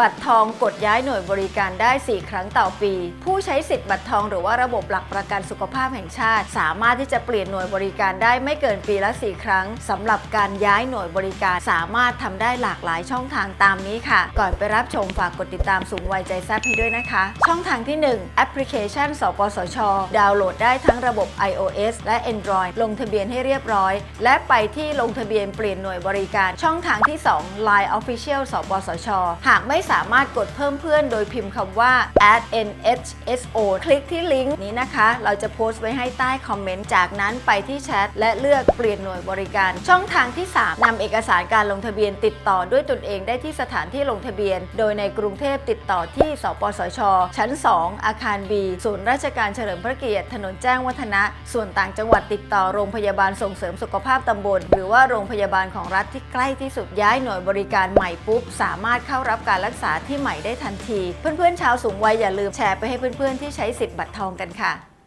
บัตรทองกดย้ายหน่วยบริการได้ 4 ครั้งต่อปี ผู้ใช้สิทธิ์บัตรทองหรือว่าระบบหลักประกันสุขภาพแห่งชาติ สามารถที่จะเปลี่ยนหน่วยบริการได้ไม่เกินปีละ 4 ครั้งสำหรับการย้ายหน่วยบริการสามารถทำได้หลากหลายช่องทางตามนี้ค่ะ ก่อนไปรับชมฝากกดติดตามสูงวัยใจแซบให้ด้วยนะคะ ช่องทางที่ 1 แอปพลิเคชัน สปสช ดาวน์โหลดได้ทั้งระบบ iOS และ Android ลงทะเบียนให้เรียบร้อย และไปที่ลงทะเบียนเปลี่ยนหน่วยบริการ ช่องทางที่ 2 Line Official สปสช หากไม่สามารถกดเพิ่มเพื่อนโดยพิมพ์คำว่า add @nhso คลิกที่ลิงก์นี้นะคะ เราจะโพสต์ไว้ให้ใต้คอมเมนต์ จากนั้นไปที่แชทและเลือกเปลี่ยนหน่วยบริการ ช่องทางที่ 3นำเอกสารการลงทะเบียนติดต่อด้วยตนเองได้ที่สถานที่ลงทะเบียน โดยในกรุงเทพติดต่อที่ สปสช ชั้น 2 อาคาร B ศูนย์ราชการเฉลิมพระเกียรติ ถนนแจ้งวัฒนะ ส่วนต่างจังหวัดติดต่อโรงพยาบาลส่งเสริมสุขภาพตำบล หรือว่าโรงพยาบาลของรัฐที่ใกล้ที่สุดย้ายหน่วยบริการใหม่ปุ๊บสามารถเข้ารับการรักษาที่ใหม่ได้ทันที เพื่อนๆชาวสูงวัยอย่าลืมแชร์ไปให้เพื่อนๆที่ใช้สิทธิ์บัตรทองกันค่ะ